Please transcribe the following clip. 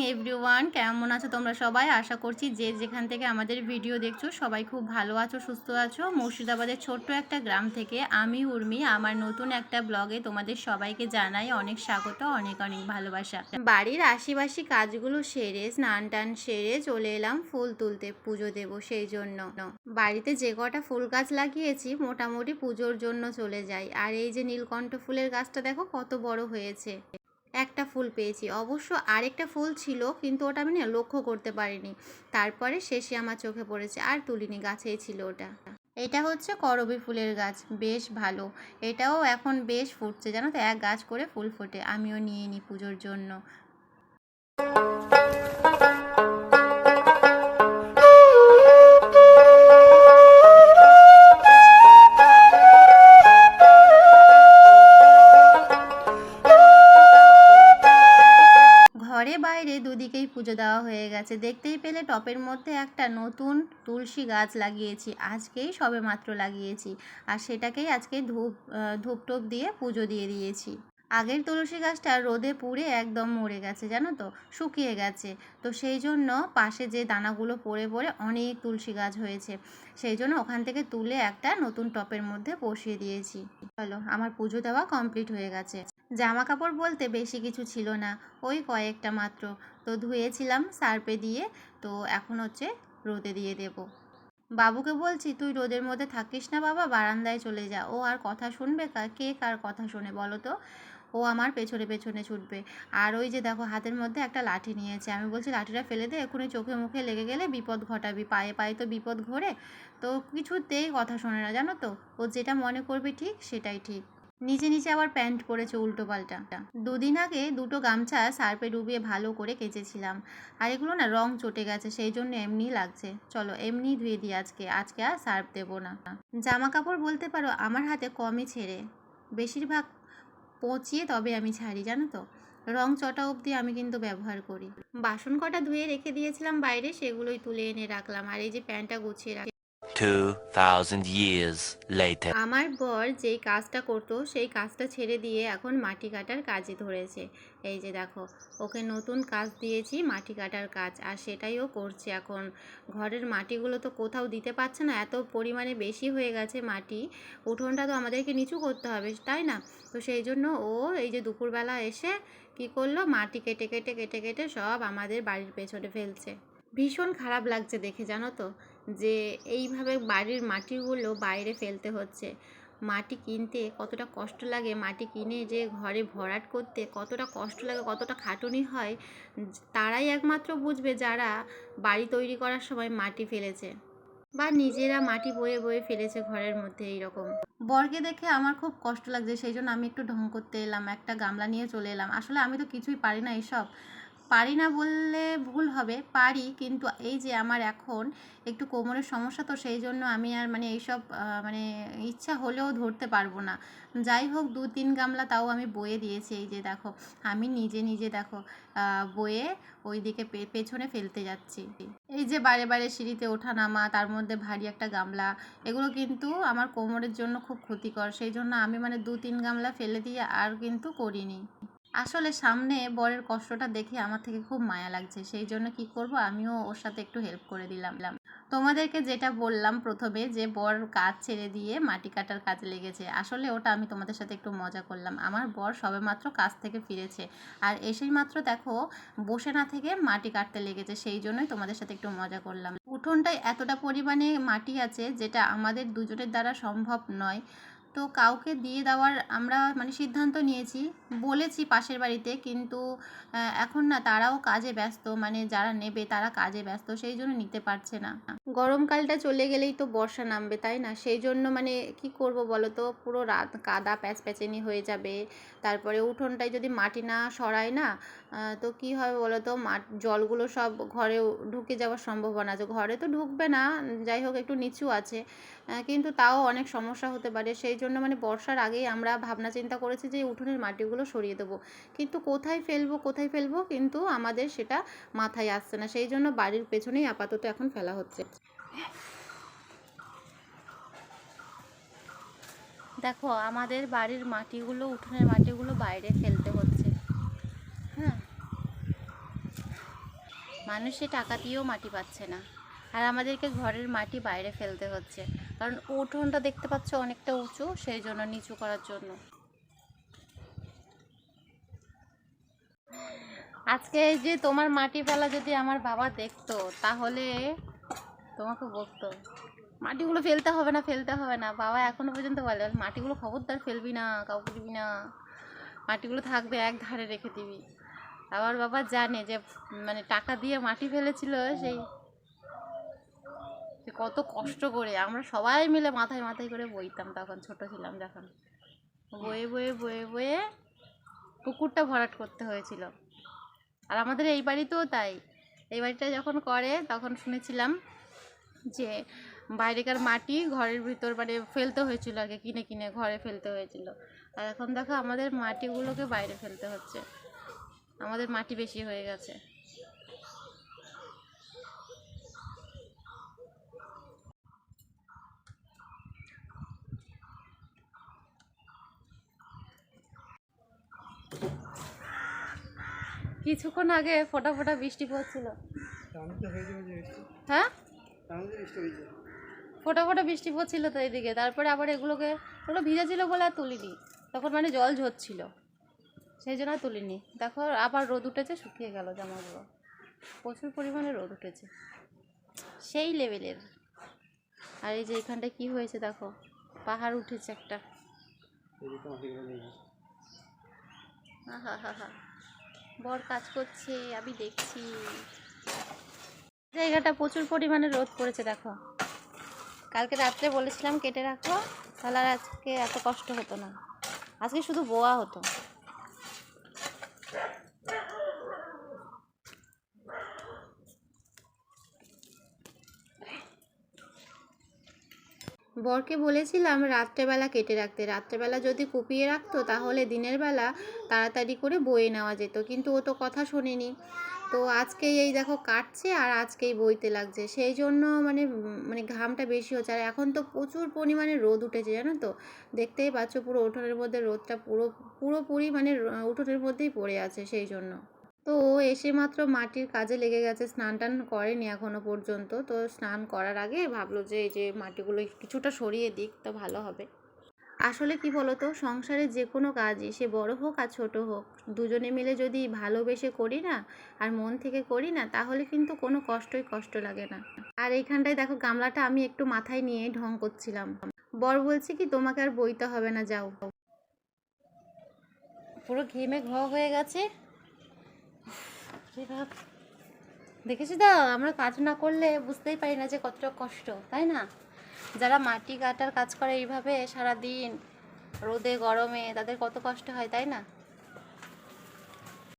Good morning everyone কেমন আছো তোমরা সবাই? আশা করছি যে যেখান থেকে আমাদের ভিডিও দেখছ, সবাই খুব ভালো আছো, সুস্থ আছো। মুর্শিদাবাদের ছোট্ট একটা গ্রাম থেকে আমি উর্মি, আমার নতুন একটা ব্লগে তোমাদের সবাইকে জানাই অনেক স্বাগত, অনেক অনেক ভালোবাসা। বাড়ির আশিবাসি কাজগুলো সেরে, স্নান টান সেরে চলে এলাম ফুল তুলতে, পুজো দেবো সেই জন্য। বাড়িতে যে কটা ফুল গাছ লাগিয়েছি, মোটামুটি পুজোর জন্য চলে যায় আর এই যে নীলকণ্ঠ ফুলের গাছটা দেখো, কত বড় হয়েছে। একটা ফুল পেয়েছি। অবশ্য আরেকটা ফুল ছিল, কিন্তু ওটা আমি না লক্ষ্য করতে পারিনি। তারপরে শেষে আমার চোখে পড়েছে, আর তুলিনি গাছেই ছিল ওটা। এটা হচ্ছে করবি ফুলের গাছ, বেশ ভালো। এটাও এখন বেশ ফুটছে, জানো তো? এক গাছ করে ফুল ফোটে, আমিও নিয়ে নিই পুজোর জন্য। পুজো দেওয়া হয়ে গেছে। দেখতেই পেলে টপের মধ্যে একটা নতুন তুলসী গাছ লাগিয়েছি। আজকেই সবে মাত্র লাগিয়েছি। আর সেটাকেই আজকে ধূপ ধূপ টোপ দিয়ে পুজো দিয়ে দিয়েছি। আগের তুলসী গাছটা রোদে পুড়ে একদম মরে গেছে, জানো তো? শুকিয়ে গেছে। তো সেই জন্য পাশে যে দানাগুলো পড়ে পড়ে অনেক তুলসী গাছ হয়েছে। সেই জন্য ওখান থেকে তুলে একটা নতুন টপের মধ্যে বসিয়ে দিয়েছি। চলো, আমার পুজো দেওয়া কমপ্লিট হয়ে গেছে। জামা কাপড় বলতে বেশি কিছু ছিল না, ওই কয়েকটা মাত্র। তো ধুয়েছিলাম সার্পে দিয়ে, তো এখন হচ্ছে রোদে দিয়ে দেব। বাবুকে বলছি, তুই রোদের মধ্যে থাকিস না বাবা, বারান্দায় চলে যা। ও আর কথা শুনবে কে কার কথা শোনে বলো তো? ও আমার পেছনে পেছনে ছুটবে। আর ওই যে দেখো হাতের মধ্যে একটা লাঠি নিয়েছে। আমি বলছি, লাঠিটা ফেলে দে, এক্ষুনি চোখে মুখে লেগে গেলে বিপদ ঘটাবি, পায়ে পায়ে তো বিপদ ঘোরে। তো কিছুতেই কথা শোনে না, জানো তো? ও যেটা মনে করবে ঠিক, সেটাই ঠিক। নিচে নিচে আবার প্যান্ট পরেছে উল্টো পাল্টা। দুদিন আগে দুটো গামছা সার্পে ডুবিয়ে ভালো করে কেচেছিলাম। আর এগুলো না রং চটে গেছে, সেই জন্য এমনি লাগছে। চলো এমনি ধুয়ে দিই আজকে। আজকে আর সার্ফ দেবো না। জামা কাপড় বলতে পারো আমার হাতে কমই ছেড়ে। বেশিরভাগ পচিয়ে তবে আমি ছাড়ি, জানো তো? রং চটা অবধি আমি কিন্তু ব্যবহার করি। বাসন কটা ধুয়ে রেখে দিয়েছিলাম বাইরে, সেগুলোই তুলে এনে রাখলাম। আর এই যে প্যান্টটা গুছিয়ে রাখ 2000 years later. আমার বর যেই কাজটা করতো, সেই কাজটা ছেড়ে দিয়ে এখন মাটি কাটার কাজে ধরেছে। এই যে দেখো, ওকে নতুন কাজ দিয়েছি, মাটি কাটার কাজ, আর সেটাই ও করছে এখন। ঘরের মাটিগুলো তো কোথাও দিতে পারছে না, এত পরিমাণে বেশি হয়ে গেছে মাটি। উঠোনটা তো আমাদেরকে নিচু করতে হবে, তাই না? তো সেই জন্য ও এই যে দুপুরবেলা এসে কি করল, মাটি কেটে কেটে কেটে কেটে সব আমাদের বাড়ির পেছনে ফেলছে। ভীষণ খারাপ লাগছে দেখে, জানো তো? যে এইভাবে বাড়ির মাটিগুলো বাইরে ফেলতে হচ্ছে। মাটি কিনতে কতটা কষ্ট লাগে, মাটি কিনে যে ঘরে ভরাট করতে কতটা কষ্ট লাগে, কতটা খাটুনি হয়, তারাই একমাত্র বুঝবে যারা বাড়ি তৈরি করার সময় মাটি ফেলেছে বা নিজেরা মাটি বয়ে বয়ে ফেলেছে ঘরের মধ্যে এইরকম। বরকে দেখে আমার খুব কষ্ট লাগছে, সেই জন্য আমি একটু ঢং করতে এলাম, একটা গামলা নিয়ে চলে এলাম। আসলে আমি তো কিছুই পারি না এসব পারি না বললে ভুল হবে, পারি। কিন্তু এই যে আমার এখন একটু কোমরের সমস্যা, তো সেই জন্য আমি আর মানে এইসব মানে ইচ্ছা হলেও ধরতে পারব না। যাই হোক, দু তিন গামলা তাও আমি বয়ে দিয়েছি। এই যে দেখো, আমি নিজে নিজে দেখো বয়ে ওই দিকে পেছনে ফেলতে যাচ্ছি। এই যে বারে বারে সিঁড়িতে ওঠা নামা তার মধ্যে ভারী একটা গামলা, এগুলো কিন্তু আমার কোমরের জন্য খুব ক্ষতিকর। সেই জন্য আমি মানে দু তিন গামলা ফেলে দিয়ে আর কিন্তু করিনি। আসলে সামনে বরের কষ্টটা দেখে আমার থেকে খুব মায়া লাগছে, সেই জন্য কি করব? আমিও ওর সাথে একটু হেল্প করে দিলাম। তোমাদেরকে যেটা বললাম প্রথমে যে, বর কাজ ছেড়ে দিয়ে মাটি কাটার কাজে লেগেছে, আসলে ওটা আমি তোমাদের সাথে একটু মজা করলাম। আমার বর সবেমাত্র কাজ থেকে ফিরেছে। আর এসেই মাত্র দেখো, বসে না থেকে মাটি কাটতে লেগেছে, সেই জন্যই তোমাদের সাথে একটু মজা করলাম। উঠোনটায় এতটা পরিমাণে মাটি আছে, যেটা আমাদের দুজনের দ্বারা সম্ভব নয়। তো কাউকে দিয়ে দেওয়ার আমরা মানে সিদ্ধান্ত নিয়েছি, বলেছি পাশের বাড়িতে কিন্তু এখন না তারাও কাজে ব্যস্ত মানে যারা নেবে তারা কাজে ব্যস্ত, সেই জন্য নিতে পারছে না। গরমকালটা চলে গেলেই তো বর্ষা নামবে, তাই না? সেই জন্য মানে কি করব বলো তো? পুরো রাত কাদা প্যাচ প্যাচেনি হয়ে যাবে। তারপরে উঠোনটায় যদি মাটি না সরায় না তো কি হবে বলো তো মাট জলগুলো সব ঘরে ঢুকে যাওয়ার সম্ভাবনা আছে। ঘরে তো ঢুকবে না, যাই হোক একটু নিচু আছে। কিন্তু তাও অনেক সমস্যা হতে পারে। সেই জন্য মানে বর্ষার আগেই আমরা ভাবনা চিন্তা করেছি যে উঠোনের মাটিগুলো সরিয়ে দেবো। কিন্তু কোথায় ফেলব কোথায় ফেলব? কিন্তু আমাদের সেটা মাথায় আসছে না। সেই জন্য বাড়ির পেছনেই আপাতত এখন ফেলা হচ্ছে। দেখো, আমাদের বাড়ির মাটিগুলো, উঠোনের মাটিগুলো বাইরে ফেলতে হচ্ছে হ্যাঁ মানুষে টাকা দিয়েও মাটি পাচ্ছে না। আর আমাদেরকে ঘরের মাটি বাইরে ফেলতে হচ্ছে। কারণ উঠোনটা দেখতে পাচ্ছ অনেকটা উঁচু, সেই জন্য নিচু করার জন্য। আজকে যে তোমার মাটি ফেলা যদি আমার বাবা দেখতো, তাহলে তোমাকে বলতো মাটিগুলো ফেলতে হবে না, ফেলতে হবে না। বাবা এখনও পর্যন্ত বলে, মাটিগুলো খবরদার ফেলবি না, কাউকে দিবি না। মাটিগুলো থাকবে এক ধারে রেখে দিবি। আবার বাবা জানে যে মানে টাকা দিয়ে মাটি ফেলেছিল সেই কত কষ্ট করে। আমরা সবাই মিলে মাথায় মাথায় করে বইতাম তখন, ছোট ছিলাম যখন। বয়ে বয়ে বয়ে বয়ে পুকুরটা ভরাট করতে হয়েছিল। আর আমাদের এই বাড়িতেও তাই। এই বাড়িটা যখন করে, তখন শুনেছিলাম যে বাইরেকার মাটি ঘরের ভিতর মানে ফেলতে হয়েছিল আগে, কিনে কিনে ঘরে ফেলতে হয়েছিল। আর এখন দেখো আমাদের মাটিগুলোকে বাইরে ফেলতে হচ্ছে। আমাদের মাটি বেশি হয়ে গেছে। কিছুক্ষণ আগে ফোটা ফোটা বৃষ্টি পড়ছিল। হ্যাঁ ফোটা ফোটা বৃষ্টি পড়ছিল তো এদিকে। তারপরে আবার এগুলোকে ওগুলো ভিজে ছিল বলে আর তুলিনি। তখন মানে জল ঝরছিল। সেই জন্য তুলিনি। দেখো আবার রোদ উঠেছে শুকিয়ে গেল জামাগুলো। প্রচুর পরিমাণে রোদ উঠেছে। সেই লেভেলের। আর এই যে এখানটায় কি হয়েছে দেখো পাহাড় উঠেছে একটা। হা বর কাজ করছে আমি দেখছি। জায়গাটা প্রচুর পরিমাণে রোদ পড়েছে দেখো। কালকে রাত্রে বলেছিলাম কেটে রাখো তাহলে আর আজকে এত কষ্ট হতো না। আজকে শুধু বোয়া হতো। বরকে বলেছিলাম রাত্রেবেলা কেটে রাখতে। রাত্রেবেলা যদি কুপিয়ে রাখতো, তাহলে দিনের বেলা তাড়াতাড়ি করে বয়ে নেওয়া যেত। কিন্তু ও তো কথা শোনেনি। তো আজকেই এই দেখো কাটছে আর আজকেই বইতে লাগছে। সেই জন্য মানে মানে ঘামটা বেশি হচ্ছে। আর এখন তো প্রচুর পরিমাণে রোদ উঠেছে, জানো তো? দেখতেই পাচ্ছ পুরো উঠোনের মধ্যে রোদটা পুরো পুরোপুরি মানে উঠোনের মধ্যেই পড়ে আছে সেই জন্য। তো ও এসে মাত্র মাটির কাজে লেগে গেছে স্নান টান করেনি এখনও পর্যন্ত। তো স্নান করার আগে ভাবলো যে এই যে মাটিগুলো কিছুটা সরিয়ে দিক তো ভালো হবে। আসলে কি বলতো, সংসারে যে কোনো কাজই, সে বড় হোক আর ছোট হোক, দুজনে মিলে যদি ভালোবেসে করি না আর মন থেকে করি না, তাহলে কিন্তু কোনো কষ্টই কষ্ট লাগে না। আর এইখানটায় দেখো গামলাটা আমি একটু মাথায় নিয়ে ঢং করছিলাম। বর বলছে কি, তোমাকে আর বইতে হবে না, যাও। পুরো ঘেমে ঘ হয়ে গেছে। দেখেছি তো, আমরা কাজ না করলে বুঝতেই পারি না যে কতটা কষ্ট, তাই না? যারা মাটি কাটার কাজ করে এইভাবে সারাদিন, রোদে, গরমে, তাদের কত কষ্ট হয়, তাই না?